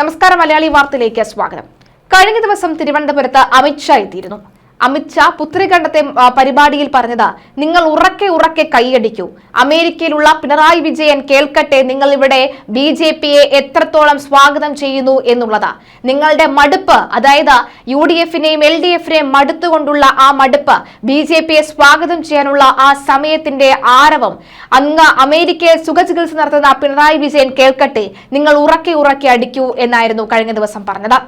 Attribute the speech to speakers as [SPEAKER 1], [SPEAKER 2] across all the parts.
[SPEAKER 1] നമസ്കാരം മലയാളി വാർത്തയിലേക്ക് സ്വാഗതം. കഴിഞ്ഞ ദിവസം തിരുവനന്തപുരത്ത് അമിത്ഷാ എത്തിയിരുന്നു. അമിത്ഷാ പുത്രികണ്ഠത്തെ പരിപാടിയിൽ പറഞ്ഞത് നിങ്ങൾ ഉറക്കെ ഉറക്കെ കൈയടിക്കൂ. അമേരിക്കയിലുള്ള പിണറായി വിജയൻ കേൾക്കട്ടെ നിങ്ങൾ ഇവിടെ ബി ജെ പിയെ എത്രത്തോളം സ്വാഗതം ചെയ്യുന്നു എന്നുള്ളത്. നിങ്ങളുടെ മടുപ്പ് അതായത് യു ഡി എഫിനെയും എൽ ഡി എഫിനെയും മടുത്തുകൊണ്ടുള്ള ആ മടുപ്പ് ബി ജെ പിയെ സ്വാഗതം ചെയ്യാനുള്ള ആ സമയത്തിന്റെ ആരവം. അങ്ങ് അമേരിക്കയിൽ സുഖചികിത്സ നടത്തുന്ന പിണറായി വിജയൻ കേൾക്കട്ടെ നിങ്ങൾ ഉറക്കെ ഉറക്കെ അടിക്കൂ എന്നായിരുന്നു കഴിഞ്ഞ ദിവസം പറഞ്ഞത്.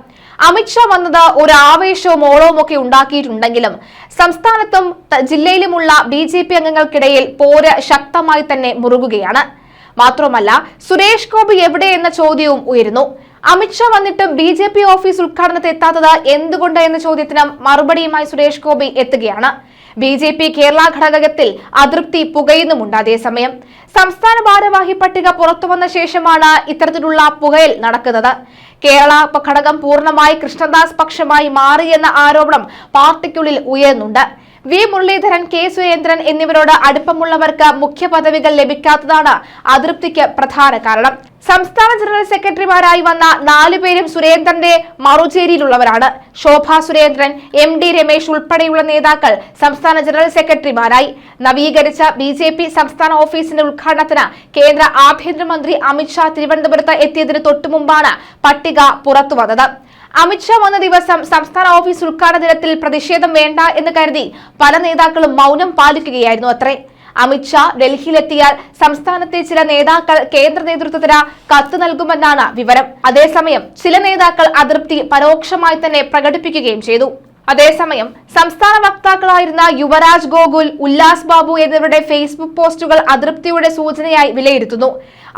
[SPEAKER 1] അമിത്ഷാ വന്നത് ഒരു ആവേശവും ഓളവും ഒക്കെ ഉണ്ടാക്കിയിട്ടുണ്ടെങ്കിലും സംസ്ഥാനത്തും ജില്ലയിലുമുള്ള ബി ജെ പി അംഗങ്ങൾക്കിടയിൽ പോര് ശക്തമായി തന്നെ മുറുകുകയാണ്. മാത്രമല്ല സുരേഷ് ഗോപി എവിടെ എന്ന ചോദ്യവും ഉയരുന്നു. അമിത്ഷാ വന്നിട്ടും ബി ജെ പി ഓഫീസ് ഉദ്ഘാടനത്തിൽ എത്താത്തത് എന്തുകൊണ്ട് എന്ന ചോദ്യത്തിന് മറുപടിയുമായി സുരേഷ് ഗോപി എത്തുകയാണ്. ബി ജെ പി കേരള ഘടകത്തിൽ അതൃപ്തി പുകയുന്നുമുണ്ട് അതേസമയം. സംസ്ഥാന ഭാരവാഹി പട്ടിക പുറത്തുവന്ന ശേഷമാണ് ഇത്തരത്തിലുള്ള പുകയൽ നടക്കുന്നത്. കേരള ഘടകം പൂർണമായി കൃഷ്ണദാസ് പക്ഷമായി മാറിയെന്ന ആരോപണം പാർട്ടിക്കുള്ളിൽ ഉയർന്നുണ്ട് വി മുരളീധരൻ കെ സുരേന്ദ്രൻ എന്നിവരോട് അടുപ്പമുള്ളവർക്ക് മുഖ്യപദവികൾ ലഭിക്കാത്തതാണ് അതൃപ്തിക്ക് പ്രധാന കാരണം. സംസ്ഥാന ജനറൽ സെക്രട്ടറിമാരായി വന്ന നാലുപേരും സുരേന്ദ്രന്റെ മറുചേരിയിലുള്ളവരാണ്. ശോഭ സുരേന്ദ്രൻ എം ഡി രമേശ് ഉൾപ്പെടെയുള്ള നേതാക്കൾ സംസ്ഥാന ജനറൽ സെക്രട്ടറിമാരായി. നവീകരിച്ച ബി ജെ പി സംസ്ഥാന ഓഫീസിന്റെ ഉദ്ഘാടനത്തിന് കേന്ദ്ര ആഭ്യന്തരമന്ത്രി അമിത്ഷാ തിരുവനന്തപുരത്ത് എത്തിയതിന് തൊട്ടുമുമ്പാണ് പട്ടിക പുറത്തുവന്നത് അമിത്ഷാ വന്ന ദിവസം സംസ്ഥാന ഓഫീസ് ഉദ്ഘാടന ദിനത്തിൽ പ്രതിഷേധം വേണ്ട എന്ന് കരുതി പല നേതാക്കളും മൗനം പാലിക്കുകയായിരുന്നു അത്രേ. അമിത്ഷാ ഡൽഹിയിലെത്തിയാൽ സംസ്ഥാനത്തെ ചില നേതാക്കൾ കേന്ദ്ര നേതൃത്വത്തിന് കത്ത് നൽകുമെന്നാണ് വിവരം. അതേസമയം ചില നേതാക്കൾ അതൃപ്തി പരോക്ഷമായി തന്നെ പ്രകടിപ്പിക്കുകയും ചെയ്തു. അതേസമയം സംസ്ഥാന വക്താക്കളായിരുന്ന യുവരാജ് ഗോകുൽ ഉല്ലാസ് ബാബു എന്നിവരുടെ ഫേസ്ബുക്ക് പോസ്റ്റുകൾ അതൃപ്തിയുടെ സൂചനയായി വിലയിരുത്തുന്നു.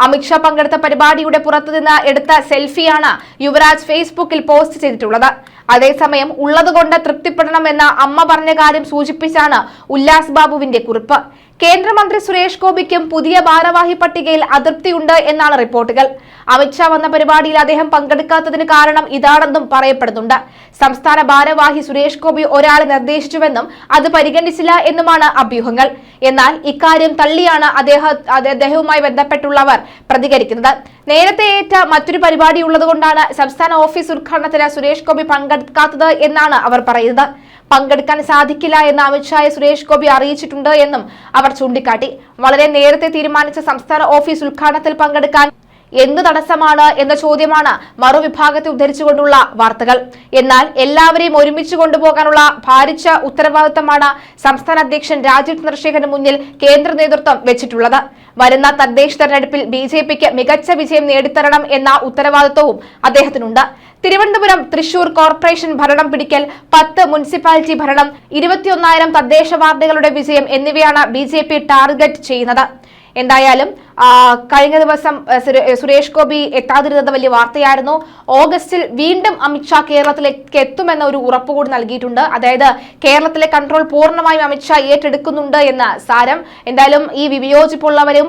[SPEAKER 1] അമിത്ഷാ പങ്കെടുത്ത പരിപാടിയുടെ പുറത്തുനിന്ന് എടുത്ത സെൽഫിയാണ് യുവരാജ് ഫേസ്ബുക്കിൽ പോസ്റ്റ് ചെയ്തിട്ടുള്ളത്. അതേസമയം ഉള്ളതുകൊണ്ട് തൃപ്തിപ്പെടണമെന്ന അമ്മ പറഞ്ഞ കാര്യം സൂചിപ്പിച്ചാണ് ഉല്ലാസ് ബാബുവിന്റെ കുറിപ്പ്. കേന്ദ്രമന്ത്രി സുരേഷ് ഗോപിക്കും പുതിയ ഭാരവാഹി പട്ടികയിൽ അതൃപ്തിയുണ്ട് എന്നാണ് റിപ്പോർട്ടുകൾ. അമിത്ഷാ വന്ന പരിപാടിയിൽ അദ്ദേഹം പങ്കെടുക്കാത്തതിന് കാരണം ഇതാണെന്നും പറയപ്പെടുന്നുണ്ട്. സംസ്ഥാന ഭാരവാഹി സുരേഷ് ഗോപി ഒരാളെ നിർദ്ദേശിച്ചുവെന്നും അത് പരിഗണിച്ചില്ല എന്നുമാണ് അഭ്യൂഹങ്ങൾ. എന്നാൽ ഇക്കാര്യം തള്ളിയാണ് അദ്ദേഹവുമായി ബന്ധപ്പെട്ടുള്ളവർ പ്രതികരിക്കുന്നത്. നേരത്തെ ഏറ്റ മറ്റൊരു പരിപാടി ഉള്ളതുകൊണ്ടാണ് സംസ്ഥാന ഓഫീസ് ഉദ്ഘാടനത്തിന് സുരേഷ് ഗോപി പങ്കെടുക്കാത്തത് എന്നാണ് അവർ പറയുന്നത്. പങ്കെടുക്കാൻ സാധിക്കില്ല എന്ന് അമിത്ഷായെ സുരേഷ് ഗോപി അറിയിച്ചിട്ടുണ്ട് എന്നും അവർ ചൂണ്ടിക്കാട്ടി. വളരെ നേരത്തെ തീരുമാനിച്ച സംസ്ഥാന ഓഫീസ് ഉദ്ഘാടനത്തിൽ പങ്കെടുക്കാൻ എന്ത് തടസ്സമാണ് എന്ന ചോദ്യമാണ് മറുവിഭാഗത്തെ ഉദ്ധരിച്ചുകൊണ്ടുള്ള വാർത്തകൾ. എന്നാൽ എല്ലാവരെയും ഒരുമിച്ച് കൊണ്ടുപോകാനുള്ള ഭാരിച്ച ഉത്തരവാദിത്തമാണ് സംസ്ഥാന അധ്യക്ഷൻ രാജീവ് ചന്ദ്രശേഖരന് മുന്നിൽ കേന്ദ്ര നേതൃത്വം വെച്ചിട്ടുള്ളത്. വരുന്ന തദ്ദേശ തെരഞ്ഞെടുപ്പിൽ ബി ജെ പിക്ക് മികച്ച വിജയം നേടിത്തരണം എന്ന ഉത്തരവാദിത്വവും അദ്ദേഹത്തിനുണ്ട്. തിരുവനന്തപുരം തൃശൂർ കോർപ്പറേഷൻ ഭരണം പിടിക്കൽ പത്ത് മുനിസിപ്പാലിറ്റി ഭരണം ഇരുപത്തിയൊന്നായിരം തദ്ദേശ വാർഡുകളുടെ വിജയം എന്നിവയാണ് ബി ടാർഗറ്റ് ചെയ്യുന്നത്. എന്തായാലും കഴിഞ്ഞ ദിവസം സുരേഷ് ഗോപി എത്താതിരുന്നത് വലിയ വാർത്തയായിരുന്നു. ഓഗസ്റ്റിൽ വീണ്ടും അമിത്ഷാ കേരളത്തിലേക്ക് എത്തുമെന്ന ഒരു ഉറപ്പ് കൂടി നൽകിയിട്ടുണ്ട്. അതായത് കേരളത്തിലെ കൺട്രോൾ പൂർണമായും അമിത്ഷാ ഏറ്റെടുക്കുന്നുണ്ട് എന്ന സാരം. എന്തായാലും ഈ വിവിയോജിപ്പുള്ളവരും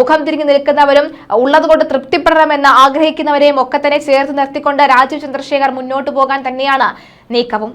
[SPEAKER 1] മുഖം തിരിഞ്ഞു നിൽക്കുന്നവരും ഉള്ളതുകൊണ്ട് തൃപ്തിപ്പെടണമെന്ന് ആഗ്രഹിക്കുന്നവരെയും ഒക്കെ തന്നെ ചേർത്ത് നിർത്തിക്കൊണ്ട് രാജീവ് ചന്ദ്രശേഖർ മുന്നോട്ട് പോകാൻ തന്നെയാണ് നീക്കവും.